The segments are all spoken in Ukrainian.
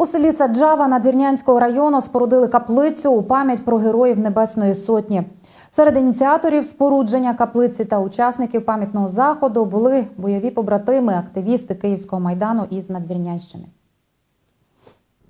У селі Саджава Надвірнянського району спорудили каплицю у пам'ять про героїв Небесної Сотні. Серед ініціаторів спорудження каплиці та учасників пам'ятного заходу були бойові побратими, активісти Київського майдану із Надвірнянщини.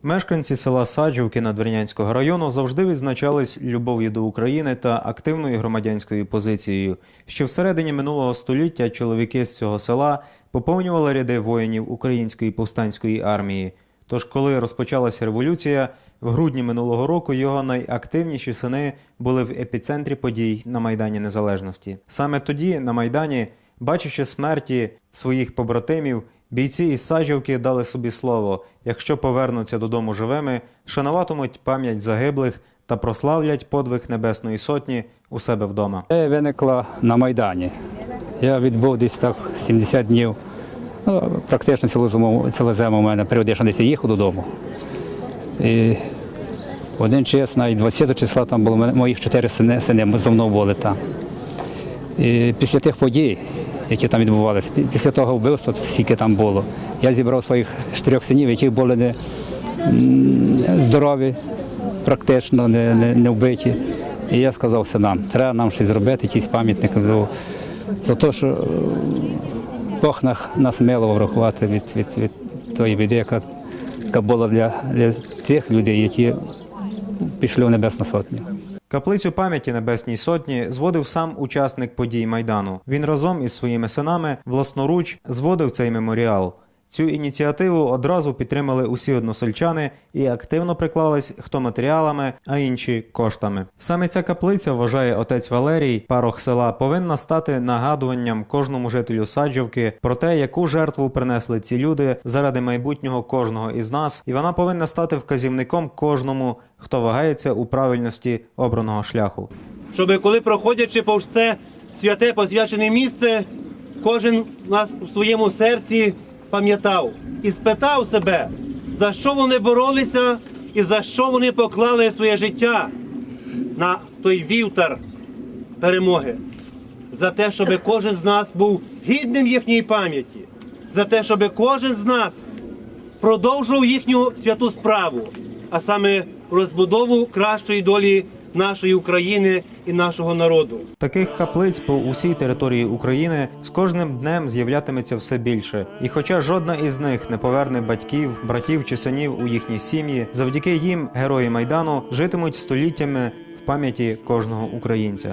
Мешканці села Саджівки Надвірнянського району завжди відзначались любов'ю до України та активною громадянською позицією. Ще всередині минулого століття чоловіки з цього села поповнювали ряди воїнів української повстанської армії. Тож, коли розпочалася революція, в грудні минулого року його найактивніші сини були в епіцентрі подій на Майдані Незалежності. Саме тоді, на Майдані, бачачи смерті своїх побратимів, бійці із Саджівки дали собі слово, якщо повернуться додому живими, шануватимуть пам'ять загиблих та прославлять подвиг Небесної Сотні у себе вдома. Ідея виникла на Майдані. Я відбув десь так 70 днів. Ну, практично цілу зиму у мене періодично десь я їхав додому. І один час, навіть 20 числа там було моїх чотири сини, сини зо мною були там. І після тих подій, які там відбувалися, після того вбивства, скільки там було, я зібрав своїх чотирьох синів, які були не здорові, практично не, не, не вбиті. І я сказав синам, треба нам щось зробити, якийсь пам'ятник за, те, що Бог нас, мило врахувати від, від, від тої біди, яка, яка була для, для тих людей, які пішли в Небесну Сотню. Каплицю пам'яті Небесній Сотні зводив сам учасник подій Майдану. Він разом із своїми синами власноруч зводив цей меморіал. Цю ініціативу одразу підтримали усі односельчани і активно приклались хто матеріалами, а інші коштами. Саме ця каплиця, вважає отець Валерій, парох села, повинна стати нагадуванням кожному жителю Саджівки про те, яку жертву принесли ці люди заради майбутнього кожного із нас, і вона повинна стати вказівником кожному, хто вагається у правильності обраного шляху. щоб коли проходячи повз це святе посвячене місце, кожен нас у своєму серці пам'ятав і спитав себе, за що вони боролися і за що вони поклали своє життя на той вівтар перемоги. За те, щоб кожен з нас був гідним їхньої пам'яті, за те, щоб кожен з нас продовжував їхню святу справу, а саме розбудову кращої долі нашої України і нашого народу. Таких каплиць по усій території України з кожним днем з'являтиметься все більше. І хоча жодна із них не поверне батьків, братів чи синів у їхні сім'ї, завдяки їм герої майдану житимуть століттями в пам'яті кожного українця.